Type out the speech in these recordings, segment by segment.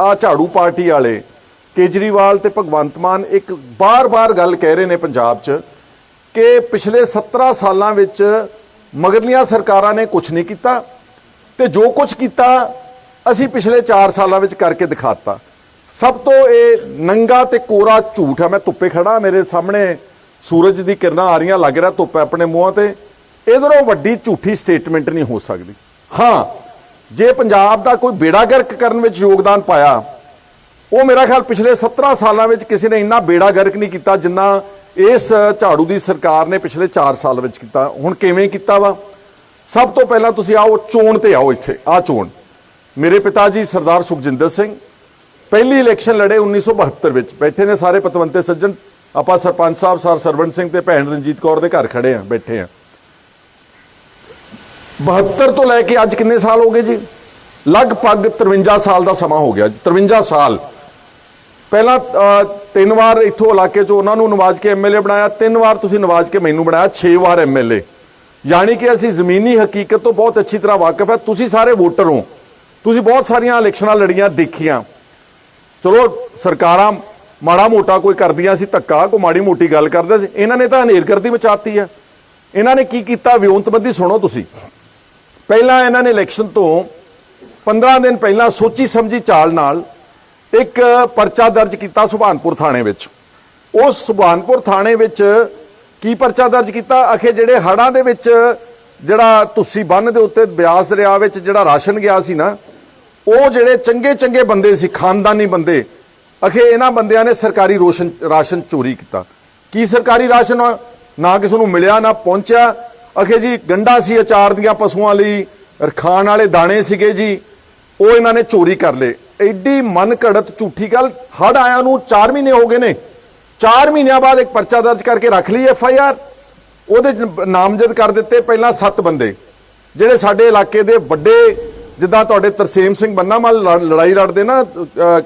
ਆ ਝਾੜੂ ਪਾਰਟੀ ਵਾਲੇ ਕੇਜਰੀਵਾਲ ਤੇ ਭਗਵੰਤ ਮਾਨ ਇੱਕ ਬਾਰ-ਬਾਰ ਗੱਲ ਕਹਿ ਰਹੇ ਨੇ ਪੰਜਾਬ 'ਚ ਕਿ ਪਿਛਲੇ 17 ਸਾਲਾਂ ਵਿੱਚ ਮਗਰਲੀਆਂ ਸਰਕਾਰਾਂ ਨੇ ਕੁਝ ਨਹੀਂ ਕੀਤਾ ਤੇ ਜੋ ਕੁਝ ਕੀਤਾ ਅਸੀਂ ਪਿਛਲੇ 4 ਸਾਲਾਂ ਵਿੱਚ ਕਰਕੇ ਦਿਖਾਤਾ। ਸਭ ਤੋਂ ਇਹ ਨੰਗਾ ਤੇ ਕੋਰਾ ਝੂਠ ਹੈ ਮੈਂ ਧੁੱਪੇ ਖੜਾ ਮੇਰੇ ਸਾਹਮਣੇ ਸੂਰਜ ਦੀ ਕਿਰਨਾਂ ਆ ਰਹੀਆਂ, ਲੱਗ ਰਿਹਾ ਧੁੱਪ ਆਪਣੇ ਮੂੰਹਾਂ ਤੇ। ਇਧਰੋਂ ਵੱਡੀ ਝੂਠੀ ਸਟੇਟਮੈਂਟ ਨਹੀਂ ਹੋ ਸਕਦੀ। ਹਾਂ ਜੇ ਪੰਜਾਬ ਦਾ ਕੋਈ ਬੇੜਾ ਗਰਕ ਕਰਨ ਵਿੱਚ ਯੋਗਦਾਨ ਪਾਇਆ, ਉਹ ਮੇਰਾ ਖਿਆਲ ਪਿਛਲੇ 17 ਸਾਲਾਂ ਵਿੱਚ ਕਿਸੇ ਨੇ ਇੰਨਾ ਬੇੜਾ ਗਰਕ ਨਹੀਂ ਕੀਤਾ ਜਿੰਨਾ ਇਸ ਝਾੜੂ ਦੀ ਸਰਕਾਰ ਨੇ ਪਿਛਲੇ 4 ਸਾਲ ਵਿੱਚ ਕੀਤਾ। ਹੁਣ ਕਿਵੇਂ ਕੀਤਾ ਵਾ? ਸਭ ਤੋਂ ਪਹਿਲਾਂ ਤੁਸੀਂ ਆਓ, ਚੋਣ ਤੇ ਆਓ ਇੱਥੇ ਆ ਚੋਣ। ਮੇਰੇ ਪਿਤਾ ਜੀ ਸਰਦਾਰ ਸੁਖਜਿੰਦਰ ਸਿੰਘ, ਪਹਿਲੀ ਇਲੈਕਸ਼ਨ ਲੜੇ 1972 ਵਿੱਚ। ਬੈਠੇ ਨੇ ਸਾਰੇ ਪਤਵੰਤੇ ਸੱਜਣ। ਆਪਾਂ ਸਰਪੰਚ ਸਾਹਿਬ, ਸਰ ਸਰਵਣ ਸਿੰਘ ਤੇ ਭੈਣ ਰਣਜੀਤ ਕੌਰ ਦੇ ਘਰ ਖੜੇ ਆ, ਬੈਠੇ ਆ। 72 ਤੋਂ ਲੈ ਕੇ ਅੱਜ ਕਿੰਨੇ ਸਾਲ ਹੋ ਗਏ ਜੀ? ਲਗਭਗ 53 ਸਾਲ ਦਾ ਸਮਾਂ ਹੋ ਗਿਆ ਜੀ 53 ਸਾਲ। ਪਹਿਲਾਂ ਤਿੰਨ ਵਾਰ ਇੱਥੋਂ ਇਲਾਕੇ 'ਚੋਂ ਉਹਨਾਂ ਨੂੰ ਨਵਾਜ ਕੇ ਐਮਐਲਏ ਬਣਾਇਆ, ਤਿੰਨ ਵਾਰ ਤੁਸੀਂ ਨਵਾਜ ਕੇ ਮੈਨੂੰ ਬਣਾਇਆ 6 ਵਾਰ ਐਮਐਲਏ ਯਾਨੀ ਕਿ ਅਸੀਂ ਜ਼ਮੀਨੀ ਹਕੀਕਤ ਤੋਂ ਬਹੁਤ ਅੱਛੀ ਤਰ੍ਹਾਂ ਵਾਕਿਫ ਹੈ। ਤੁਸੀਂ ਸਾਰੇ ਵੋਟਰ ਹੋ। ਤੁਸੀਂ ਬਹੁਤ ਸਾਰੀਆਂ ਇਲੈਕਸ਼ਨਾਂ ਲੜੀਆਂ, ਦੇਖੀਆਂ। ਚਲੋ, ਸਰਕਾਰਾਂ ਮਾੜਾ ਮੋਟਾ ਕੋਈ ਕਰਦੀਆਂ ਸੀ ਧੱਕਾ, ਕੋਈ ਮਾੜੀ ਮੋਟੀ ਗੱਲ ਕਰਦੇ ਸੀ। ਇਹਨਾਂ ਨੇ ਤਾਂ ਹਨੇਰਗਰਦੀ ਮਚਾਤੀ ਹੈ। ਇਹਨਾਂ ਨੇ ਕੀ ਕੀਤਾ? ਵਿਉਂਤਬੰਦੀ ਸੁਣੋ ਤੁਸੀਂ। ਪਹਿਲਾਂ ਇਹਨਾਂ ਨੇ ਇਲੈਕਸ਼ਨ ਤੋਂ 15 ਦਿਨ ਪਹਿਲਾਂ ਸੋਚੀ ਸਮਝੀ ਚਾਲ ਨਾਲ ਇੱਕ ਪਰਚਾ ਦਰਜ ਕੀਤਾ ਸੁਭਾਨਪੁਰ ਥਾਣੇ ਵਿੱਚ। ਉਸ ਸੁਭਾਨਪੁਰ ਥਾਣੇ ਵਿੱਚ ਕੀ ਪਰਚਾ ਦਰਜ ਕੀਤਾ? ਅਖੇ ਜਿਹੜੇ ਹੜਾਂ ਦੇ ਵਿੱਚ ਜਿਹੜਾ ਤੁਸੀਂ ਬੰਨ ਦੇ ਉੱਤੇ ਬਿਆਸ ਦਰਿਆ ਵਿੱਚ ਜਿਹੜਾ ਰਾਸ਼ਨ ਗਿਆ ਸੀ ਨਾ, ਉਹ ਜਿਹੜੇ ਚੰਗੇ ਚੰਗੇ ਬੰਦੇ ਸੀ, ਖਾਨਦਾਨੀ ਬੰਦੇ ਅਖੇ ਇਹਨਾਂ ਬੰਦਿਆਂ ਨੇ ਸਰਕਾਰੀ ਰੋਸ਼ਨ ਰਾਸ਼ਨ ਚੋਰੀ ਕੀਤਾ। ਕੀ ਸਰਕਾਰੀ ਰਾਸ਼ਨ ਨਾ ਕਿਸੇ ਨੂੰ ਮਿਲਿਆ, ਨਾ ਪਹੁੰਚਿਆ ਅਖੇ ਜੀ, ਗੰਡਾ ਸੀ ਅਚਾਰ ਦੀਆਂ ਪਸ਼ੂਆਂ ਲਈ, ਰਖਾਣ ਵਾਲੇ ਦਾਣੇ ਸੀਗੇ ਜੀ, ਉਹ ਇਹਨਾਂ ਨੇ ਚੋਰੀ ਕਰ ਲਏ। ਐਡੀ ਮਨ ਘੜਤ ਝੂਠੀ ਗੱਲ ਹੜ ਆਇਆ ਨੂੰ 4 ਮਹੀਨੇ ਹੋ ਗਏ ਨੇ। 4 ਮਹੀਨਿਆਂ ਬਾਅਦ ਇੱਕ ਪਰਚਾ ਦਰਜ ਕਰਕੇ ਰੱਖ ਲਈ ਐਫ ਆਈ ਆਰ। ਉਹਦੇ ਨਾਮਜ਼ਦ ਕਰ ਦਿੱਤੇ ਪਹਿਲਾਂ 7 ਬੰਦੇ, ਜਿਹੜੇ ਸਾਡੇ ਇਲਾਕੇ ਦੇ ਵੱਡੇ, ਜਿੱਦਾਂ ਤੁਹਾਡੇ ਤਰਸੇਮ ਸਿੰਘ ਬੰਨਾਮਲ ਲੜ- ਲੜਾਈ ਲੜਦੇ ਨਾ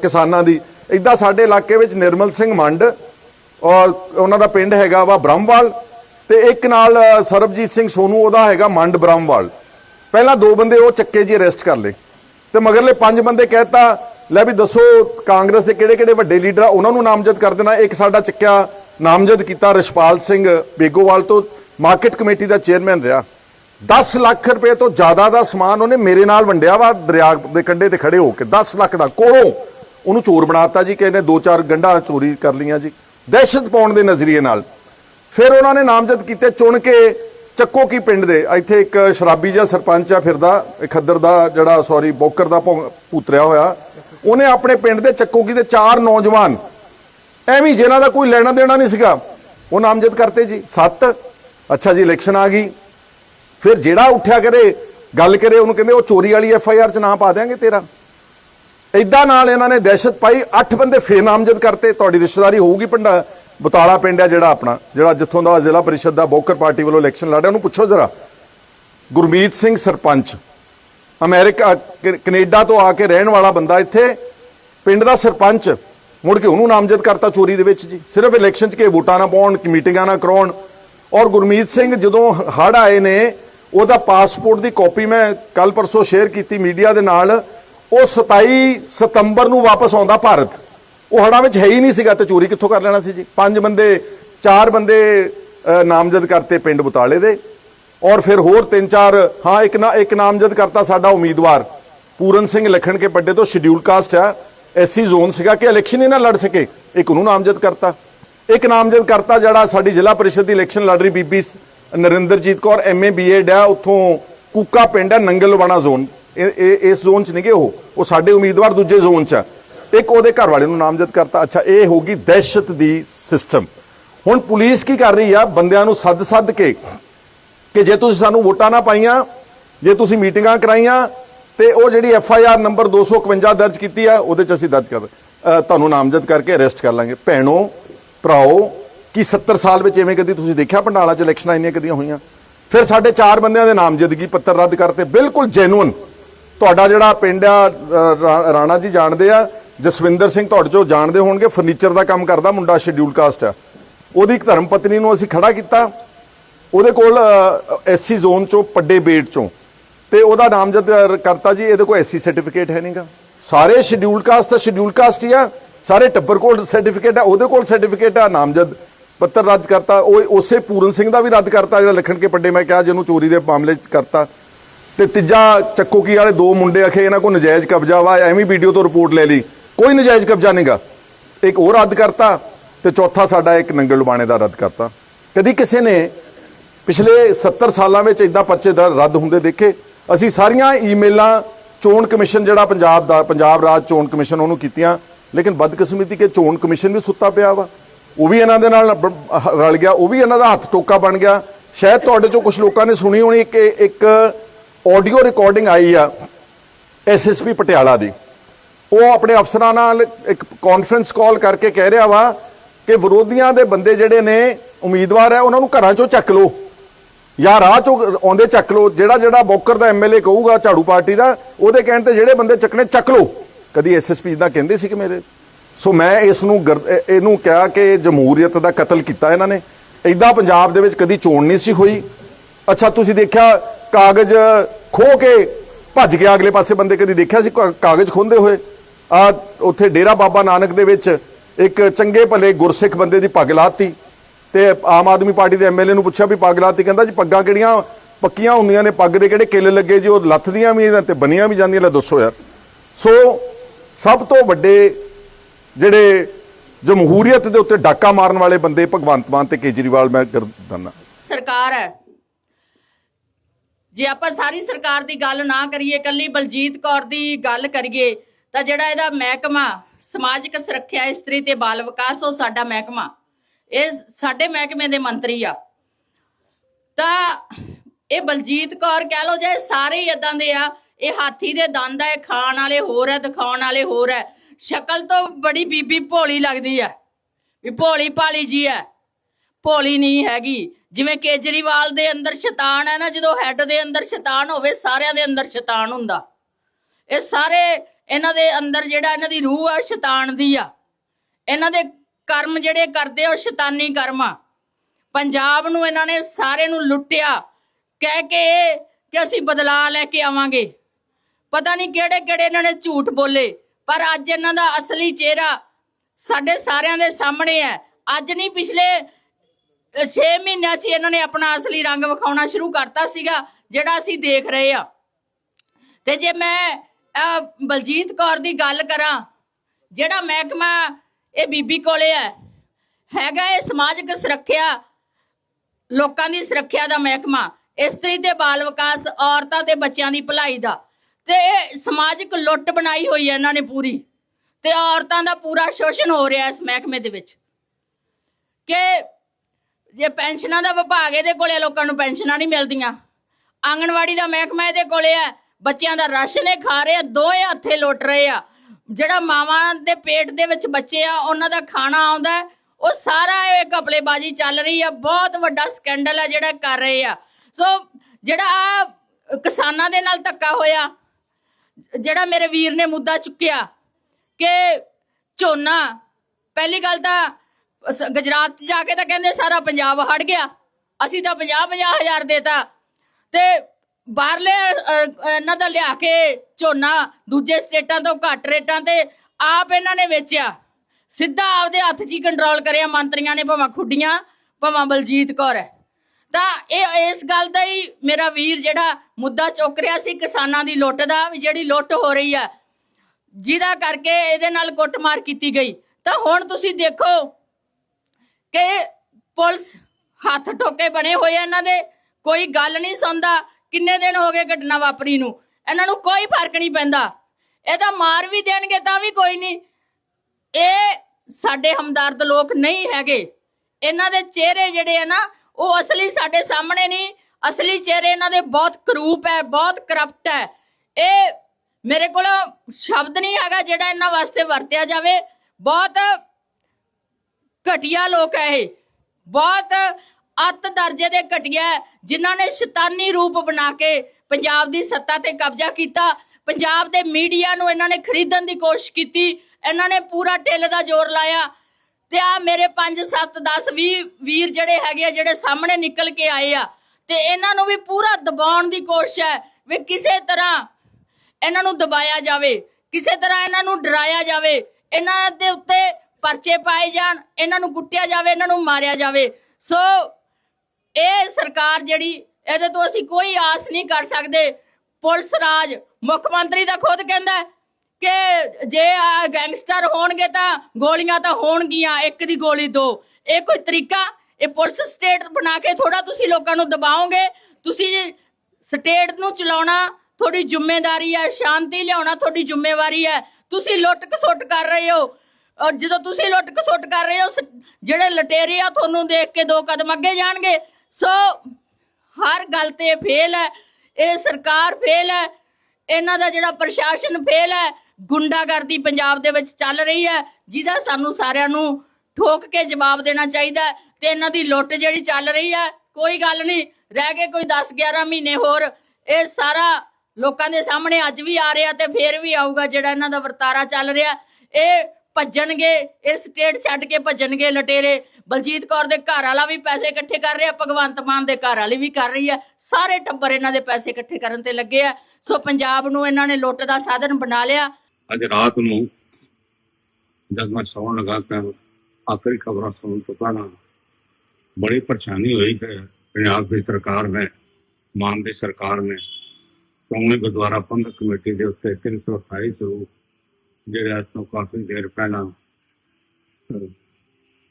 ਕਿਸਾਨਾਂ ਦੀ ਇਦਾਂ ਸਾਡੇ ਇਲਾਕੇ ਵਿੱਚ ਨਿਰਮਲ ਸਿੰਘ ਮੰਡ, ਔਰ ਉਹਨਾਂ ਦਾ ਪਿੰਡ ਹੈਗਾ ਵਾ ਬ੍ਰਹਮਵਾਲ ਤੇ ਇੱਕ ਨਾਲ ਸਰਬਜੀਤ ਸਿੰਘ ਸੋਨੂ, ਉਹਦਾ ਹੈਗਾ ਮੰਡ ਬ੍ਰਹਮਵਾਲ। ਪਹਿਲਾਂ ਦੋ ਬੰਦੇ ਉਹ ਚੱਕੇ ਜੀ ਅਰੈਸਟ ਕਰ ਲਏ। ਤੇ ਮਗਰਲੇ ਪੰਜ ਬੰਦੇ ਕਹਿਤਾ ਲੈ ਵੀ ਦੱਸੋ ਕਾਂਗਰਸ ਦੇ ਕਿਹੜੇ ਕਿਹੜੇ ਵੱਡੇ ਲੀਡਰ ਆ, ਉਹਨਾਂ ਨੂੰ ਨਾਮਜ਼ਦ ਕਰ ਦੇਣਾ। ਇੱਕ ਸਾਡਾ ਚੱਕਿਆ ਨਾਮਜ਼ਦ ਕੀਤਾ ਰਿਸ਼ਪਾਲ ਸਿੰਘ ਬੇਗੋਵਾਲ ਤੋਂ, ਮਾਰਕੀਟ ਕਮੇਟੀ ਦਾ ਚੇਅਰਮੈਨ ਰਿਹਾ। 10 ਲੱਖ ਰੁਪਏ ਤੋਂ ਜ਼ਿਆਦਾ ਦਾ ਸਮਾਨ ਉਹਨੇ ਮੇਰੇ ਨਾਲ ਵੰਡਿਆ ਵਾ, ਦਰਿਆ ਦੇ ਕੰਢੇ ਤੇ ਖੜੇ ਹੋ ਕੇ। 10 ਲੱਖ ਦਾ ਕੋਲੋਂ ਉਹਨੂੰ ਚੋਰ ਬਣਾਤਾ ਜੀ ਕਿ ਇਹਨੇ ਦੋ ਚਾਰ ਗੰਢਾਂ ਚੋਰੀ ਕਰ ਲੀਆਂ ਜੀ। ਦਹਿਸ਼ਤ ਪਾਉਣ ਦੇ ਨਜ਼ਰੀਏ ਨਾਲ। ਫਿਰ ਉਹਨਾਂ ਨੇ ਨਾਮਜ਼ਦ ਕੀਤੇ ਚੁਣ ਕੇ ਚੱਕੋ ਕੀ ਪਿੰਡ ਦੇ। ਇੱਥੇ ਇੱਕ ਸ਼ਰਾਬੀ ਜਿਹਾ ਸਰਪੰਚ ਆ ਫਿਰਦਾ ਇਹ ਖੱਦਰ ਦਾ ਜਿਹੜਾ ਸੌਰੀ ਬੋਕਰ ਦਾ ਭੌਂ- ਪੂਤਰਿਆ ਹੋਇਆ। ਉਹਨੇ ਆਪਣੇ ਪਿੰਡ ਦੇ ਚੱਕੋ ਕੀ ਦੇ ਚਾਰ ਨੌਜਵਾਨ, ਐਵੇਂ ਹੀ ਜਿਨ੍ਹਾਂ ਦਾ ਕੋਈ ਲੈਣਾ ਦੇਣਾ ਨਹੀਂ ਸੀਗਾ, ਉਹ ਨਾਮਜ਼ਦ ਕਰਤੇ ਜੀ। ਸੱਤ, ਅੱਛਾ ਜੀ, ਇਲੈਕਸ਼ਨ ਆ ਗਈ। ਫਿਰ ਜਿਹੜਾ ਉੱਠਿਆ ਕਰੇ, ਗੱਲ ਕਰੇ, ਉਹਨੂੰ ਕਹਿੰਦੇ, ਉਹ ਚੋਰੀ ਵਾਲੀ ਐਫ ਆਈ ਆਰ ਚ ਨਾਂ ਪਾ ਦਿਆਂਗੇ ਤੇਰਾ। ਇਦਾਂ ਨਾਲ ਇਹਨਾਂ ਨੇ ਦਹਿਸ਼ਤ ਪਾਈ, ਅੱਠ ਬੰਦੇ ਫੇਰ ਨਾਮਜ਼ਦ ਕਰਤੇ। ਤੁਹਾਡੀ ਰਿਸ਼ਤੇਦਾਰੀ ਹੋਊਗੀ ਪਿੰਡਾ ਬਤਾਲਾ ਪਿੰਡ ਹੈ ਜਿਹੜਾ ਆਪਣਾ, ਜਿਹੜਾ ਜਿੱਥੋਂ ਦਾ ਜ਼ਿਲ੍ਹਾ ਪਰਿਸ਼ਦ ਦਾ ਬੋਕਰ ਪਾਰਟੀ ਵੱਲੋਂ ਇਲੈਕਸ਼ਨ ਲੜਿਆ ਉਹਨੂੰ ਪੁੱਛੋ ਜਰਾ। ਗੁਰਮੀਤ ਸਿੰਘ ਸਰਪੰਚ, ਅਮਰੀਕਾ ਕ- ਕੈਨੇਡਾ ਤੋਂ ਆ ਕੇ ਰਹਿਣ ਵਾਲਾ ਬੰਦਾ ਇੱਥੇ, ਪਿੰਡ ਦਾ ਸਰਪੰਚ, ਮੁੜ ਕੇ ਉਹਨੂੰ ਨਾਮਜ਼ਦ ਕਰਤਾ ਚੋਰੀ ਦੇ ਵਿੱਚ ਜੀ। ਸਿਰਫ ਇਲੈਕਸ਼ਨ 'ਚ ਕੇ ਵੋਟਾਂ ਨਾ ਪਾਉਣ ਮੀਟਿੰਗਾਂ ਨਾ ਕਰਾਉਣ। ਔਰ ਗੁਰਮੀਤ ਸਿੰਘ ਜਦੋਂ ਹੜ ਆਏ ਨੇ, ਉਹਦਾ ਪਾਸਪੋਰਟ ਦੀ ਕਾਪੀ ਮੈਂ ਕੱਲ ਪਰਸੋਂ ਸ਼ੇਅਰ ਕੀਤੀ ਮੀਡੀਆ ਦੇ ਨਾਲ, ਉਹ 27 ਸਤੰਬਰ ਨੂੰ ਵਾਪਸ ਆਉਂਦਾ ਭਾਰਤ। ਉਹ ਹੜਾਂ ਵਿੱਚ ਹੈ ਹੀ ਨਹੀਂ ਸੀਗਾ ਤੇ ਚੋਰੀ ਕਿੱਥੋਂ ਕਰ ਲੈਣਾ ਸੀ ਜੀ? ਪੰਜ ਬੰਦੇ, ਚਾਰ ਬੰਦੇ ਨਾਮਜ਼ਦ ਕਰਤੇ ਪਿੰਡ ਬੁਤਾਲੇ ਦੇ। ਔਰ ਫਿਰ ਹੋਰ ਤਿੰਨ ਚਾਰ, ਹਾਂ, ਇੱਕ ਨਾ, ਇੱਕ ਨਾਮਜ਼ਦ ਕਰਤਾ ਸਾਡਾ ਉਮੀਦਵਾਰ, ਪੂਰਨ ਸਿੰਘ ਲਖਣ ਕੇ ਪੱਡੇ ਤੋਂ ਸ਼ਡਿਊਲ ਕਾਸਟ ਆ। ਐਸਸੀ ਜ਼ੋਨ ਸੀਗਾ ਕਿ ਇਲੈਕਸ਼ਨ ਹੀ ਨਾ ਲੜ ਸਕੇ। ਇੱਕ ਨੂੰ ਨਾਮਜ਼ਦ ਕਰਤਾ। ਇੱਕ ਨਾਮਜ਼ਦ ਕਰਤਾ ਜਿਹੜਾ ਸਾਡੀ ਜ਼ਿਲ੍ਹਾ ਪਰਿਸ਼ਦ ਦੀ ਇਲੈਕਸ਼ਨ ਲੜ ਰਹੀ ਬੀਬੀ ਨਰਿੰਦਰਜੀਤ ਕੌਰ ਐਮਏ ਬੀਐਡ ਹੈ ਉੱਥੋਂ ਕੂਕਾ ਪਿੰਡ ਹੈ ਨੰਗਲਵਾਣਾ ਜ਼ੋਨ। ਇਹ, ਇਹ- ਇਸ ਜ਼ੋਨ ਚ ਨਹੀਂਗੇ ਉਹ। ਉਹ ਸਾਡੇ ਉਮੀਦਵਾਰ ਦੂਜੇ ਜ਼ੋਨ ਚ ਆ। ਇੱਕ ਉਹਦੇ ਘਰ ਵਾਲੇ ਨੂੰ ਨਾਮਜ਼ਦ ਕਰਤਾ। ਅੱਛਾ, ਇਹ ਹੋ ਗਈ ਦਹਿਸ਼ਤ ਦੀ ਸਿਸਟਮ ਹੁਣ ਪੁਲਿਸ ਕੀ ਕਰ ਰਹੀ ਆ? ਬੰਦਿਆਂ ਨੂੰ ਸੱਦ ਸੱਦ ਕੇ ਕਿ ਜੇ ਤੁਸੀਂ ਸਾਨੂੰ ਵੋਟਾਂ ਨਾ ਪਾਈਆਂ, ਜੇ ਤੁਸੀਂ ਮੀਟਿੰਗਾਂ ਕਰਾਈਆਂ, ਤੇ ਉਹ ਜਿਹੜੀ ਐਫ ਆਈ ਆਰ ਨੰਬਰ 251 ਦਰਜ ਕੀਤੀ ਆ, ਉਹਦੇ ਚ ਅਸੀਂ ਦਰਜ ਕਰ ਤੁਹਾਨੂੰ ਨਾਮਜ਼ਦ ਕਰਕੇ ਅਰੈਸਟ ਕਰ ਲਾਂਗੇ। ਭੈਣੋ, ਭਰਾਓ, ਕਿ 70 ਸਾਲ ਵਿੱਚ ਐਵੇਂ ਕਦੀ ਤੁਸੀਂ ਦੇਖਿਆ ਪੰਡਾਲਾ ਚ ਇਲੈਕਸ਼ਨਾਂ ਇੰਨੀਆਂ ਕਦੀਆਂ ਹੋਈਆਂ? ਫਿਰ ਸਾਡੇ ਚਾਰ ਬੰਦਿਆਂ ਦੇ ਨਾਮਜ਼ਦਗੀ ਪੱਤਰ ਰੱਦ ਕਰਤੇ। ਬਿਲਕੁਲ ਜੈਨੂਨ ਤੁਹਾਡਾ ਜਿਹੜਾ ਪਿੰਡ ਆ ਰਾ- ਰਾਣਾ ਜੀ ਜਾਣਦੇ ਆ ਜਸਵਿੰਦਰ ਸਿੰਘ ਤੁਹਾਡੇ ਚੋਂ ਜਾਣਦੇ ਹੋਣਗੇ ਫਰਨੀਚਰ ਦਾ ਕੰਮ ਕਰਦਾ ਮੁੰਡਾ ਸ਼ਡਿਊਲ ਕਾਸਟ ਆ ਉਹਦੀ ਇੱਕ ਧਰਮ ਪਤਨੀ ਨੂੰ ਅਸੀਂ ਖੜਾ ਕੀਤਾ। ਉਹਦੇ ਕੋਲ ਐਸਸੀ ਜ਼ੋਨ ਚੋਂ, ਪੱਡੇ ਬੇਟ ਚੋਂ। ਤੇ ਉਹਦਾ ਨਾਮਜ਼ਦ ਕਰਤਾ ਜੀ, ਇਹਦੇ ਕੋਲ ਐਸਸੀ ਸਰਟੀਫਿਕੇਟ ਹੈ ਨਹੀਂਗਾ ਸਾਰੇ ਸ਼ਡਿਊਲ ਕਾਸਟ ਦਾ ਸ਼ਡਿਊਲ ਕਾਸਟ ਹੀ ਆ। ਸਾਰੇ ਟੱਬਰ ਕੋਲ ਸਰਟੀਫਿਕੇਟ ਆ, ਉਹਦੇ ਕੋਲ ਸਰਟੀਫਿਕੇਟ ਆ ਨਾਮਜ਼ਦ ਪੱਤਰ ਰੱਦ ਕਰਤਾ। ਉਹ ਉਸੇ ਪੂਰਨ ਸਿੰਘ ਦਾ ਵੀ ਰੱਦ ਕਰਤਾ, ਜਿਹੜਾ ਲਖਣ ਕੇ ਪੱਡੇ ਮੈਂ ਕਿਹਾ, ਜਿਹਨੂੰ ਚੋਰੀ ਦੇ ਮਾਮਲੇ 'ਚ ਕਰਤਾ। ਤੇ ਤੀਜਾ ਚੱਕੋ ਕੀ ਵਾਲੇ ਦੋ ਮੁੰਡੇ ਅਖੇ ਇਹਨਾਂ ਕੋਲ ਨਜਾਇਜ਼ ਕਬਜ਼ਾ ਵਾ, ਐਵੇਂ ਵੀਡੀਓ ਤੋਂ ਰਿਪੋਰਟ ਲੈ ਲਈ। ਕੋਈ ਨਜਾਇਜ਼ ਕਬਜ਼ਾ ਨਹੀਂਗਾ। ਇੱਕ ਹੋਰ ਰੱਦ ਕਰਤਾ ਤੇ ਚੌਥਾ ਸਾਡਾ ਇੱਕ ਨੰਗਲ ਲੁਬਾਣੇ ਦਾ ਰੱਦ ਕਰਤਾ। ਕਦੀ ਕਿਸੇ ਨੇ ਪਿਛਲੇ 70 ਸਾਲਾਂ ਵਿੱਚ ਇਦਾਂ ਪਰਚੇ ਦਾ ਰੱਦ ਹੁੰਦੇ ਦੇਖੇ। ਅਸੀਂ ਸਾਰੀਆਂ ਈਮੇਲਾਂ ਚੋਣ ਕਮਿਸ਼ਨ ਜਿਹੜਾ ਪੰਜਾਬ ਦਾ, ਪੰਜਾਬ ਰਾਜ ਚੋਣ ਕਮਿਸ਼ਨ ਉਹਨੂੰ ਕੀਤੀਆਂ। ਲੇਕਿਨ ਬਦਕਿਸਮਤੀ ਕਿ ਚੋਣ ਕਮਿਸ਼ਨ ਵੀ ਸੁੱਤਾ ਪਿਆ ਵਾ। ਉਹ ਵੀ ਇਹਨਾਂ ਦੇ ਨਾਲ ਰਲ ਗਿਆ, ਉਹ ਵੀ ਇਹਨਾਂ ਦਾ ਹੱਥ ਟੋਕਾ ਬਣ ਗਿਆ। ਸ਼ਾਇਦ ਤੁਹਾਡੇ ਚੋਂ ਕੁਝ ਲੋਕਾਂ ਨੇ ਸੁਣੀ ਹੋਣੀ ਕਿ ਇੱਕ ਆਡੀਓ ਰਿਕਾਰਡਿੰਗ ਆਈ ਆ ਐਸਐਸਪੀ ਪਟਿਆਲਾ ਦੀ। ਉਹ ਆਪਣੇ ਅਫਸਰਾਂ ਨਾਲ ਇੱਕ ਕਾਨਫਰੰਸ ਕਾਲ ਕਰਕੇ ਕਹਿ ਰਿਹਾ ਵਾ ਕਿ ਵਿਰੋਧੀਆਂ ਦੇ ਬੰਦੇ ਜਿਹੜੇ ਨੇ, ਉਮੀਦਵਾਰ ਹੈ, ਉਹਨਾਂ ਨੂੰ ਘਰਾਂ ਚੋਂ ਚੱਕ ਲਓ ਜਾਂ ਰਾਹ ਚੋਂ ਆਉਂਦੇ ਚੱਕ ਲਓ, ਜਿਹੜਾ ਜਿਹੜਾ ਬੋਕਰ ਦਾ ਐਮਐਲਏ ਕਹੂਗਾ, ਝਾੜੂ ਪਾਰਟੀ ਦਾ, ਉਹਦੇ ਕਹਿਣ ਤੇ ਜਿਹੜੇ ਬੰਦੇ ਚੱਕਣੇ ਚੱਕ ਲਓ। ਕਦੀ ਐਸਐਸਪੀ ਦਾ ਕਹਿੰਦੇ ਸੀ ਕਿ ਮੇਰੇ? ਸੋ ਮੈਂ ਇਸ ਨੂੰ ਗਰ- ਇਹਨੂੰ ਕਿਹਾ ਕਿ ਜਮਹੂਰੀਅਤ ਦਾ ਕਤਲ ਕੀਤਾ ਇਹਨਾਂ ਨੇ। ਐਦਾਂ ਪੰਜਾਬ ਦੇ ਵਿੱਚ ਕਦੀ ਚੋਣ ਨਹੀਂ ਸੀ ਹੋਈ। ਅੱਛਾ, ਤੁਸੀਂ ਦੇਖਿਆ ਕਾਗਜ਼ ਖੋ ਕੇ ਭੱਜ ਗਿਆ, ਅਗਲੇ ਪਾਸੇ ਬੰਦੇ ਕਦੀ ਦੇਖਿਆ ਸੀ ਕਾਗਜ਼ ਖੋਂਦੇ ਹੋਏ? ਆ ਉੱਥੇ ਡੇਰਾ ਬਾਬਾ ਨਾਨਕ ਦੇ ਵਿੱਚ ਇੱਕ ਚੰਗੇ ਭਲੇ ਗੁਰਸਿੱਖ ਬੰਦੇ ਦੀ ਪੱਗ ਲਾਤੀ ਤੇ ਆਮ ਆਦਮੀ ਪਾਰਟੀ ਦੇ ਐਮਐਲਏ ਨੂੰ ਪੁੱਛਿਆ ਵੀ ਪੱਗ ਲਾਤੀ, ਕਹਿੰਦਾ ਜੀ ਪੱਗਾਂ ਕਿਹੜੀਆਂ ਪੱਕੀਆਂ ਹੁੰਦੀਆਂ ਨੇ, ਪੱਗ ਦੇ ਕਿਹੜੇ ਕਿੱਲ ਲੱਗੇ ਜੀ, ਉਹ ਲੱਥਦੀਆਂ ਵੀ ਤੇ ਬਨੀਆਂ ਵੀ ਜਾਂਦੀਆਂ ਲੈ ਦੱਸੋ ਯਾਰ। ਸੋ ਸਭ ਤੋਂ ਵੱਡੇ ਜਿਹੜੇ ਜਮਹੂਰੀਅਤ ਦੇ ਉੱਤੇ ਡਾਕਾ ਮਾਰਨ ਵਾਲੇ ਬੰਦੇ ਭਗਵੰਤ ਮਾਨ ਤੇ ਕੇਜਰੀਵਾਲ, ਮੈਂ ਕਰ ਸਰਕਾਰ ਹੈ। ਜੇ ਆਪਾਂ ਸਾਰੀ ਸਰਕਾਰ ਦੀ ਗੱਲ ਨਾ ਕਰੀਏ ਕੱਲੀ ਬਲਜੀਤ ਕੌਰ ਦੀ ਗੱਲ ਕਰੀਏ ਤਾਂ ਜਿਹੜਾ ਇਹਦਾ ਮਹਿਕਮਾ, ਸਮਾਜਿਕ ਸੁਰੱਖਿਆ, ਇਸਤਰੀ ਤੇ ਬਾਲ ਵਿਕਾਸ, ਉਹ ਸਾਡਾ ਮਹਿਕਮਾ। ਇਹ ਸਾਡੇ ਮਹਿਕਮੇ ਦੇ ਮੰਤਰੀ ਆ। ਤਾਂ ਇਹ ਬਲਜੀਤ ਕੌਰ ਕਹਿ ਲੋ ਜੇ ਸਾਰੇ ਹੀ ਇਦਾਂ ਦੇ ਆ, ਇਹ ਹਾਥੀ ਦੇ ਦੰਦ ਆ, ਇਹ ਖਾਣ ਵਾਲੇ ਹੋਰ ਆ, ਦਿਖਾਉਣ ਵਾਲੇ ਹੋਰ ਆ। ਸ਼ਕਲ ਤੋਂ ਬੜੀ ਬੀਬੀ ਭੋਲੀ ਲੱਗਦੀ ਆ। ਵੀ ਭੋਲੀ ਭਾਲੀ ਜੀ ਆ। ਭੋਲੀ ਨਹੀਂ ਹੈਗੀ। ਜਿਵੇਂ ਕੇਜਰੀਵਾਲ ਦੇ ਅੰਦਰ ਸ਼ੈਤਾਨ ਹੈ ਨਾ, ਜਦੋਂ ਹੈੱਡ ਦੇ ਅੰਦਰ ਸ਼ੈਤਾਨ ਹੋਵੇ, ਸਾਰਿਆਂ ਦੇ ਅੰਦਰ ਸ਼ੈਤਾਨ ਹੁੰਦਾ। ਇਹ ਸਾਰੇ ਇਹਨਾਂ ਦੇ ਅੰਦਰ ਜਿਹੜਾ ਇਹਨਾਂ ਦੀ ਰੂਹ ਆ, ਸ਼ੈਤਾਨ ਦੀ ਆ। ਇਹਨਾਂ ਦੇ ਕਰਮ ਜਿਹੜੇ ਕਰਦੇ ਉਹ ਸ਼ੈਤਾਨੀ ਕਰਮ ਆ। ਪੰਜਾਬ ਨੂੰ ਇਹਨਾਂ ਨੇ ਸਾਰੇ ਨੂੰ ਲੁੱਟਿਆ। ਕਹਿ ਕੇ ਕਿ ਅਸੀਂ ਬਦਲਾ ਲੈ ਕੇ ਆਵਾਂਗੇ। ਪਤਾ ਨਹੀਂ ਕਿਹੜੇ ਕਿਹੜੇ ਇਹਨਾਂ ਨੇ ਝੂਠ ਬੋਲੇ, ਪਰ ਅੱਜ ਇਹਨਾਂ ਦਾ ਅਸਲੀ ਚਿਹਰਾ ਸਾਡੇ ਸਾਰਿਆਂ ਦੇ ਸਾਹਮਣੇ ਹੈ। ਅੱਜ ਨਹੀਂ, ਪਿਛਲੇ 6 ਮਹੀਨਿਆਂ 'ਚ ਇਹਨਾਂ ਨੇ ਆਪਣਾ ਅਸਲੀ ਰੰਗ ਵਿਖਾਉਣਾ ਸ਼ੁਰੂ ਕਰਤਾ ਸੀਗਾ, ਜਿਹੜਾ ਅਸੀਂ ਦੇਖ ਰਹੇ ਆ। ਤੇ ਜੇ ਮੈਂ ਅਹ, ਬਲਜੀਤ ਕੌਰ ਦੀ ਗੱਲ ਕਰਾਂ ਜਿਹੜਾ ਮਹਿਕਮਾ ਇਹ ਬੀਬੀ ਕੋਲੇ ਹੈ ਹੈਗਾ ਇਹ ਸਮਾਜਿਕ ਸੁਰੱਖਿਆ ਲੋਕਾਂ ਦੀ ਸੁਰੱਖਿਆ ਦਾ ਮਹਿਕਮਾ ਇਸਤਰੀ ਤੇ ਬਾਲ ਵਿਕਾਸ ਔਰਤਾਂ ਤੇ ਬੱਚਿਆਂ ਦੀ ਭਲਾਈ ਦਾ ਤੇ ਇਹ ਸਮਾਜਿਕ ਲੁੱਟ ਬਣਾਈ ਹੋਈ ਹੈ ਇਹਨਾਂ ਨੇ ਪੂਰੀ ਤੇ ਔਰਤਾਂ ਦਾ ਪੂਰਾ ਸ਼ੋਸ਼ਣ ਹੋ ਰਿਹਾ ਇਸ ਮਹਿਕਮੇ ਦੇ ਵਿੱਚ ਕਿ ਜੇ ਪੈਨਸ਼ਨਾਂ ਦਾ ਵਿਭਾਗ ਇਹਦੇ ਕੋਲੇ ਲੋਕਾਂ ਨੂੰ ਪੈਨਸ਼ਨਾਂ ਨਹੀਂ ਮਿਲਦੀਆਂ ਆਂਗਣਵਾੜੀ ਦਾ ਮਹਿਕਮਾ ਇਹਦੇ ਕੋਲੇ ਹੈ ਬੱਚਿਆਂ ਦਾ ਰਾਸ਼ਨ ਇਹ ਖਾ ਰਹੇ ਆ ਦੋਏ ਹੱਥੇ ਲੁੱਟ ਰਹੇ ਆ। ਜਿਹੜਾ ਮਾਵਾਂ ਦੇ ਪੇਟ ਦੇ ਵਿੱਚ ਬੱਚੇ ਆ, ਉਹਨਾਂ ਦਾ ਖਾਣਾ ਆਉਂਦਾ ਉਹ ਸਾਰਾ ਇਹ ਕਪਲੇਬਾਜ਼ੀ ਚੱਲ ਰਹੀ ਆ, ਬਹੁਤ ਵੱਡਾ ਸਕੈਂਡਲ ਹੈ ਜਿਹੜਾ ਕਰ ਰਹੇ ਆ। ਸੋ ਜਿਹੜਾ ਕਿਸਾਨਾਂ ਦੇ ਨਾਲ ਧੱਕਾ ਹੋਇਆ, ਜਿਹੜਾ ਮੇਰੇ ਵੀਰ ਨੇ ਮੁੱਦਾ ਚੁੱਕਿਆ ਕਿ ਝੋਨਾ, ਪਹਿਲੀ ਗੱਲ ਤਾਂ ਗੁਜਰਾਤ ਚ ਜਾ ਕੇ ਤਾਂ ਕਹਿੰਦੇ ਸਾਰਾ ਪੰਜਾਬ ਹੜ ਗਿਆ, ਅਸੀਂ ਤਾਂ 50 50 ਹਜ਼ਾਰ ਦੇਤਾ। ਤੇ ਬਾਹਰਲੇ ਇਹਨਾਂ ਦਾ ਲਿਆ ਕੇ ਝੋਨਾ, ਦੂਜੇ ਸਟੇਟਾਂ ਤੋਂ ਘੱਟ ਰੇਟਾਂ ਤੇ ਆਪ ਇਹਨਾਂ ਨੇ ਵੇਚਿਆ। ਸਿੱਧਾ ਆਪਦੇ ਹੱਥ 'ਚ ਹੀ ਕੰਟਰੋਲ ਕਰਿਆ, ਮੰਤਰੀਆਂ ਨੇ ਭਾਵੇਂ ਖੁੱਡੀਆਂ, ਭਾਵੇਂ ਬਲਜੀਤ ਕੌਰ ਹੈ। ਤਾਂ ਇਹ, ਇਸ ਗੱਲ ਦਾ ਹੀ ਮੇਰਾ ਵੀਰ ਜਿਹੜਾ ਮੁੱਦਾ ਚੁੱਕ ਰਿਹਾ ਸੀ ਕਿਸਾਨਾਂ ਦੀ ਲੁੱਟ ਦਾ, ਵੀ ਜਿਹੜੀ ਲੁੱਟ ਹੋ ਰਹੀ ਹੈ ਜਿਹਦਾ ਕਰਕੇ ਇਹਦੇ ਨਾਲ ਕੁੱਟਮਾਰ ਕੀਤੀ ਗਈ। ਤਾਂ ਹੁਣ ਤੁਸੀਂ ਦੇਖੋ ਕਿ ਪੁਲਿਸ ਹੱਥ ਟੋਕੇ ਬਣੇ ਹੋਏ ਇਹਨਾਂ ਦੇ, ਕੋਈ ਗੱਲ ਨਹੀਂ ਸੁਣਦਾ। ਕਿੰਨੇ ਦਿਨ ਹੋ ਗਏ ਘਟਨਾ ਵਾਪਰੀ ਨੂੰ? ਇਹਨਾਂ ਨੂੰ ਕੋਈ ਫ਼ਰਕ ਨਹੀਂ ਪੈਂਦਾ। ਇਹ ਤਾਂ ਮਾਰ ਵੀ ਦੇਣਗੇ ਤਾਂ ਵੀ ਕੋਈ ਨਹੀਂ। ਇਹ ਸਾਡੇ ਹਮਦਰਦ ਲੋਕ ਨਹੀਂ ਹੈਗੇ। ਇਹਨਾਂ ਦੇ ਚਿਹਰੇ ਜਿਹੜੇ ਆ ਨਾ, ਉਹ ਅਸਲੀ ਸਾਡੇ ਸਾਹਮਣੇ ਨਹੀਂ। ਅਸਲੀ ਚਿਹਰੇ ਇਹਨਾਂ ਦੇ ਬਹੁਤ ਕਰੂਪ ਹੈ, ਬਹੁਤ ਕਰਪਟ ਹੈ। ਇਹ ਮੇਰੇ ਕੋਲ ਸ਼ਬਦ ਨਹੀਂ ਹੈਗਾ ਜਿਹੜਾ ਇਹਨਾਂ ਵਾਸਤੇ ਵਰਤਿਆ ਜਾਵੇ। ਬਹੁਤ ਘਟੀਆ ਲੋਕ ਹੈ ਇਹ। ਬਹੁਤ ਅੱਤ ਦਰਜੇ ਦੇ ਘਟੀਆ ਜਿਨ੍ਹਾਂ ਨੇ ਸ਼ੈਤਾਨੀ ਰੂਪ ਬਣਾ ਕੇ ਪੰਜਾਬ ਦੀ ਸੱਤਾ ਤੇ ਕਬਜ਼ਾ ਕੀਤਾ। ਪੰਜਾਬ ਦੇ ਮੀਡੀਆ ਨੂੰ ਇਹਨਾਂ ਨੇ ਖਰੀਦਣ ਦੀ ਕੋਸ਼ਿਸ਼ ਕੀਤੀ। ਇਹਨਾਂ ਨੇ ਪੂਰਾ ਢਿੱਲ ਦਾ ਜ਼ੋਰ ਲਾਇਆ। ਤੇ ਆ ਮੇਰੇ 5 7 10 20 ਵੀਰ ਜਿਹੜੇ ਹੈਗੇ ਆ, ਜਿਹੜੇ ਸਾਹਮਣੇ ਨਿਕਲ ਕੇ ਆਏ ਆ, ਤੇ ਇਹਨਾਂ ਨੂੰ ਵੀ ਪੂਰਾ ਦਬਾਉਣ ਦੀ ਕੋਸ਼ਿਸ਼ ਹੈ ਵੀ ਕਿਸੇ ਤਰ੍ਹਾਂ ਇਹਨਾਂ ਨੂੰ ਦਬਾਇਆ ਜਾਵੇ। ਕਿਸੇ ਤਰ੍ਹਾਂ ਇਹਨਾਂ ਨੂੰ ਡਰਾਇਆ ਜਾਵੇ। ਇਹਨਾਂ ਦੇ ਉੱਤੇ ਪਰਚੇ ਪਾਏ ਜਾਣ, ਇਹਨਾਂ ਨੂੰ ਕੁੱਟਿਆ ਜਾਵੇ, ਇਹਨਾਂ ਨੂੰ ਮਾਰਿਆ ਜਾਵੇ। ਸੋ ਇਹ ਸਰਕਾਰ ਜਿਹੜੀ, ਇਹਦੇ ਤੋਂ ਅਸੀਂ ਕੋਈ ਆਸ ਨਹੀਂ ਕਰ ਸਕਦੇ। ਪੁਲਿਸ ਰਾਜ, ਮੁੱਖ ਮੰਤਰੀ ਤਾਂ ਖੁਦ ਕਹਿੰਦਾ ਕਿ ਜੇ ਗੈਂਗਸਟਰ ਹੋਣਗੇ ਤਾਂ ਗੋਲੀਆਂ ਤਾਂ ਹੋਣਗੀਆਂ, ਇੱਕ ਦੀ ਗੋਲੀ ਦੋ। ਇਹ ਕੋਈ ਤਰੀਕਾ? ਇਹ ਪੁਲਿਸ ਸਟੇਟ ਬਣਾ ਕੇ ਥੋੜਾ ਤੁਸੀਂ ਲੋਕਾਂ ਨੂੰ ਦਬਾਓਗੇ? ਤੁਸੀਂ ਸਟੇਟ ਨੂੰ ਚਲਾਉਣਾ ਤੁਹਾਡੀ ਜ਼ਿੰਮੇਵਾਰੀ ਹੈ, ਸ਼ਾਂਤੀ ਲਿਆਉਣਾ ਤੁਹਾਡੀ ਜ਼ਿੰਮੇਵਾਰੀ ਹੈ। ਤੁਸੀਂ ਲੁੱਟ ਖਸੁੱਟ ਕਰ ਰਹੇ ਹੋ। ਔਰ ਜਦੋਂ ਤੁਸੀਂ ਲੁੱਟ ਖਸੁੱਟ ਕਰ ਰਹੇ ਹੋ ਜਿਹੜੇ ਲਟੇਰੇ ਆ, ਤੁਹਾਨੂੰ ਦੇਖ ਕੇ ਦੋ ਕਦਮ ਅੱਗੇ ਜਾਣਗੇ। ਸੋ ਹਰ ਗੱਲ ਤੇ ਫੇਲ ਹੈ, ਇਹ ਸਰਕਾਰ ਫੇਲ ਹੈ, ਇਹਨਾਂ ਦਾ ਜਿਹੜਾ ਪ੍ਰਸ਼ਾਸਨ ਫੇਲ ਹੈ, ਗੁੰਡਾਗਰਦੀ ਪੰਜਾਬ ਦੇ ਵਿੱਚ ਚੱਲ ਰਹੀ ਹੈ, ਜਿਹਦਾ ਸਾਨੂੰ ਸਾਰਿਆਂ ਨੂੰ ਠੋਕ ਕੇ ਜਵਾਬ ਦੇਣਾ ਚਾਹੀਦਾ ਹੈ ਤੇ ਇਹਨਾਂ ਦੀ ਲੁੱਟ ਜਿਹੜੀ ਚੱਲ ਰਹੀ ਹੈ, ਕੋਈ ਗੱਲ ਨਹੀਂ, ਰਹਿ ਗਏ ਕੋਈ 10 11 ਮਹੀਨੇ ਹੋਰ, ਇਹ ਸਾਰਾ ਲੋਕਾਂ ਦੇ ਸਾਹਮਣੇ ਅੱਜ ਵੀ ਆ ਰਿਹਾ ਤੇ ਫੇਰ ਵੀ ਆਊਗਾ ਜਿਹੜਾ ਇਹਨਾਂ ਦਾ ਵਰਤਾਰਾ ਚੱਲ ਰਿਹਾ। ਇਹ ਭੱਜਣਗੇ, ਇਹ ਸਟੇਟ ਛੱਡ ਕੇ ਭੱਜਣਗੇ ਲਟੇਰੇ। ਬਲਜੀਤ ਕੌਰ ਦੇ ਘਰ ਵਾਲਾ ਵੀ ਪੈਸੇ ਇਕੱਠੇ ਕਰ ਰਿਹਾ, ਭਗਵੰਤ ਮਾਨ ਦੇ ਘਰ ਵਾਲੀ ਵੀ ਕਰ ਰਹੀ ਹੈ। ਸਾਰੇ ਟੱਬਰ ਇਹਨਾਂ ਦੇ ਪੈਸੇ ਇਕੱਠੇ ਕਰਨ ਤੇ ਲੱਗੇ ਆ। ਸੋ ਪੰਜਾਬ ਨੂੰ ਇਹਨਾਂ ਨੇ ਲੁੱਟ ਦਾ ਸਾਧਨ ਬਣਾ ਲਿਆ। ਅੱਜ ਰਾਤ ਨੂੰ ਜਦ ਮੈਂ ਸੌਣ ਲੱਗਾ ਤਾਂ ਆਖਰੀ ਖਬਰਾਂ ਸੁਣਨ ਤੋਂ ਪਹਿਲਾਂ ਬੜੀ ਪਰੇਸ਼ਾਨੀ ਹੋਈ ਕਿ ਪੰਜਾਬ ਦੀ ਸਰਕਾਰ ਨੇ, ਮਾਨ ਦੀ ਸਰਕਾਰ ਨੇ ਸ਼੍ਰੋਮਣੀ ਗੁਰਦੁਆਰਾ ਪ੍ਰਬੰਧਕ ਕਮੇਟੀ ਦੇ ਉੱਤੇ 328 ਤੋਂ ਜਿਹੜੇ ਤੋਂ ਕਾਫੀ ਦੇਰ ਪਹਿਲਾਂ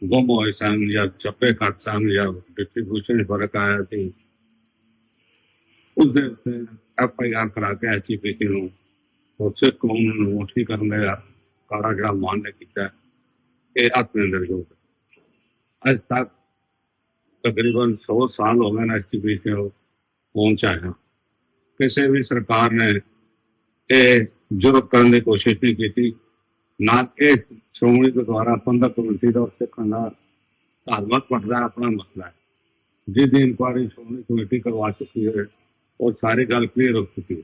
ਗੁੰਮ ਹੋਏ ਸਨ ਜਾਂ ਚੱਪੇ ਕੱਟ ਸਨ ਜਾਂ ਡਿਸਟ੍ਰੀਬਿਊਸ਼ਨ ਫ਼ਰਕ ਆਇਆ ਸੀ ਉਸ ਦੇ ਉੱਤੇ ਐਫ ਆਈ ਆਰ ਕਰਾ ਕੇ ਐਚਪੀਸੀ ਨੂੰ ਉਸੇ ਕਾਨੂੰਨ ਨੂੰ ਮੁੱਠੀ ਕਰਨ ਦਾ ਕਾਰਾ ਜਿਹੜਾ ਮਾਨ ਨੇ ਕੀਤਾ। ਇਹ ਆਤਮ ਨਿਰਯੋਗ ਹੈ। ਅੱਜ ਤੱਕ ਤਕਰੀਬਨ 100 ਸਾਲ ਹੋ ਗਏ ਨੇ ਐਚਪੀਸੀ ਨੂੰ ਪਹੁੰਚਾਇਆ ਕਿਸੇ ਵੀ ਸਰਕਾਰ ਨੇ ਇਹ ਜ਼ਰੂਰਤ ਕਰਨ ਦੀ ਕੋਸ਼ਿਸ਼ ਨਹੀਂ ਕੀਤੀ, ਨਾ ਕਿ ਸ਼੍ਰੋਮਣੀ ਗੁਰਦੁਆਰਾ ਪ੍ਰਬੰਧਕ ਕਮੇਟੀ ਦਾ ਉਸ ਖੰਡਾ ਧਾਰਮਿਕ ਪਟਦਾ ਆਪਣਾ ਮਸਲਾ ਹੈ। ਜਿਹਦੀ ਇਨਕੁਆਰੀ ਸ਼੍ਰੋਮਣੀ ਕਮੇਟੀ ਕਰਵਾ ਚੁੱਕੀ ਹੈ, ਉਹ ਸਾਰੀ ਗੱਲ ਕਲੀਅਰ ਹੋ ਚੁੱਕੀ ਹੈ।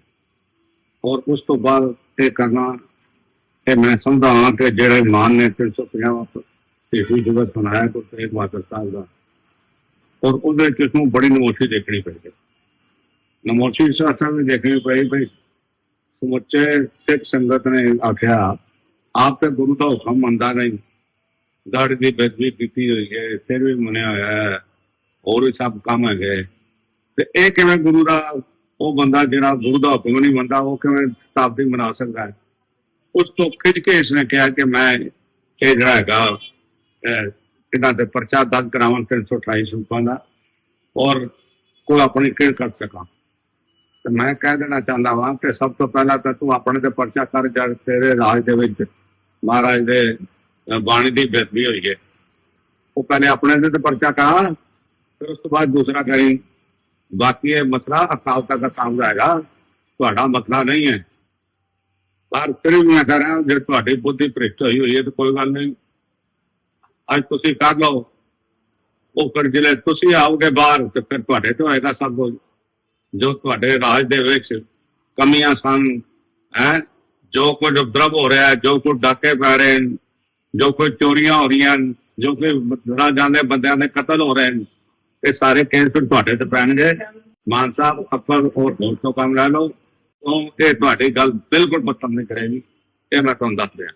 ਔਰ ਉਸ ਤੋਂ ਬਾਅਦ ਇਹ ਕਰਨਾ, ਇਹ ਮੈਂ ਸਮਝਦਾ ਹਾਂ ਕਿ ਜਿਹੜੇ ਮਾਨ ਨੇ 350 ਤੇ ਹੀ ਜਗਤ ਬਣਾਇਆ ਕੋ ਤੇਗ ਬਹਾਦਰ ਸਾਹਿਬ ਦਾ, ਔਰ ਉਹਦੇ ਵਿੱਚ ਨੂੰ ਬੜੀ ਨਮੋਸ਼ੀ ਦੇਖਣੀ ਪਈ ਹੈ। ਨਮੋਸ਼ੀ ਇਸ ਅਸਾਂ ਦੇਖਣੀ ਪਈ ਭਈ ਸਮੁੱਚੇ ਸਿੱਖ ਸੰਗਤ ਨੇ ਆਖਿਆ, ਆਪ ਤੇ ਗੁਰੂ ਦਾ ਹੁਕਮ ਮੰਨਦਾ ਨਹੀਂ। ਦਾੜੀ ਦੀ ਬੇਦਬੀ ਕੀਤੀ ਹੋਈ ਹੈ, ਸਿਰ ਵੀ ਮੰਨਿਆ ਹੋਇਆ ਹੈ, ਹੋਰ ਵੀ ਸਭ ਕੰਮ ਹੈਗੇ। ਤੇ ਇਹ ਕਿਵੇਂ ਗੁਰੂ ਦਾ, ਉਹ ਬੰਦਾ ਜਿਹੜਾ ਗੁਰੂ ਦਾ ਹੁਕਮ ਨਹੀਂ ਮੰਨਦਾ, ਉਹ ਕਿਵੇਂ ਸ਼ਤਾਬਦੀ ਮਨਾ ਸਕਦਾ ਹੈ? ਉਸ ਤੋਂ ਖਿੱਚ ਕੇ ਇਸਨੇ ਕਿਹਾ ਕਿ ਮੈਂ ਇਹ ਜਿਹੜਾ ਹੈਗਾ ਇਹਨਾਂ ਦੇ ਪਰਚਾ ਦਰਜ ਕਰਾਵਾਂ 328 ਸੂਪਾਂ ਦਾ, ਔਰ ਕੋਈ ਆਪਣੀ ਕਿਹੜ ਕਰ ਸਕਾਂ। ਤੇ ਮੈਂ ਕਹਿ ਦੇਣਾ ਚਾਹੁੰਦਾ ਹਾਂ ਕਿ ਸਭ ਤੋਂ ਪਹਿਲਾਂ ਤਾਂ ਤੂੰ ਆਪਣੇ ਤੇ ਪਰਚਾ ਕਰ, ਜਦ ਤੇਰੇ ਰਾਜ ਦੇ ਵਿੱਚ ਮਹਾਰਾਜ ਦੇ ਬਾਣੀ ਦੀ ਬੇਦਬੀ ਹੋਈ ਹੈ। ਉਹ ਪਹਿਲੇ ਆਪਣੇ ਤੇ ਪਰਚਾ ਕਰ, ਫਿਰ ਉਸ ਤੋਂ ਬਾਅਦ ਦੂਸਰਾ ਕਰੀ, ਬਾਕੀ ਇਹ ਮਸਲਾ ਅਕਾਲ ਤੱਕ ਦਾ ਕੰਮ ਰਹੇਗਾ ਤੁਹਾਡਾ ਮਸਲਾ ਨਹੀਂ ਹੈ। ਪਰ ਫਿਰ ਵੀ ਮੈਂ ਕਹਿ ਰਿਹਾ, ਜੇ ਤੁਹਾਡੀ ਬੁੱਧੀ ਭ੍ਰਿਸ਼ਟ ਹੋਈ ਹੋਈ ਹੈ ਤਾਂ ਕੋਈ ਗੱਲ ਨਹੀਂ। ਅੱਜ ਤੁਸੀਂ ਕਰ ਲਓ। ਉਹ ਫਿਰ ਜਿਹੜੇ ਤੁਸੀਂ ਆਓਗੇ ਬਾਹਰ, ਤੇ ਫਿਰ ਤੁਹਾਡੇ ਤੋਂ ਹੋਏਗਾ ਸਭ ਕੁਝ। ਜੋ ਤੁਹਾਡੇ ਰਾਜ ਦੇ ਵਿੱਚ ਕਮੀਆਂ ਸਨ ਹੈ? ਜੋ ਕੁਝ ਉਪਦਰਵ ਹੋ ਰਿਹਾ ਜੋ ਕੁਝ ਡਾਕੇ ਪੈ ਰਹੇ ਨੇ ਜੋ ਕੋਈ ਚੋਰੀਆਂ ਹੋ ਰਹੀਆਂ ਨੇ, ਜੋ ਕੋਈ ਨਾ ਜਾਂਦੇ ਬੰਦਿਆਂ ਦੇ ਕਤਲ ਹੋ ਰਹੇ ਨੇ ਇਹ ਸਾਰੇ ਕੇਸ ਤੁਹਾਡੇ ਤੇ ਪੈਣਗੇ। ਮਾਨ ਸਾਹਿਬ ਆਪਾਂ ਹੋਰ ਹੋਰ ਤੋਂ ਕੰਮ ਲੈ ਲਓ। ਉਹ ਇਹ ਤੁਹਾਡੀ ਗੱਲ ਬਿਲਕੁਲ ਪਸੰਦ ਨਹੀਂ ਕਰੇਗੀ ਇਹ ਮੈਂ ਤੁਹਾਨੂੰ ਦੱਸ ਰਿਹਾ।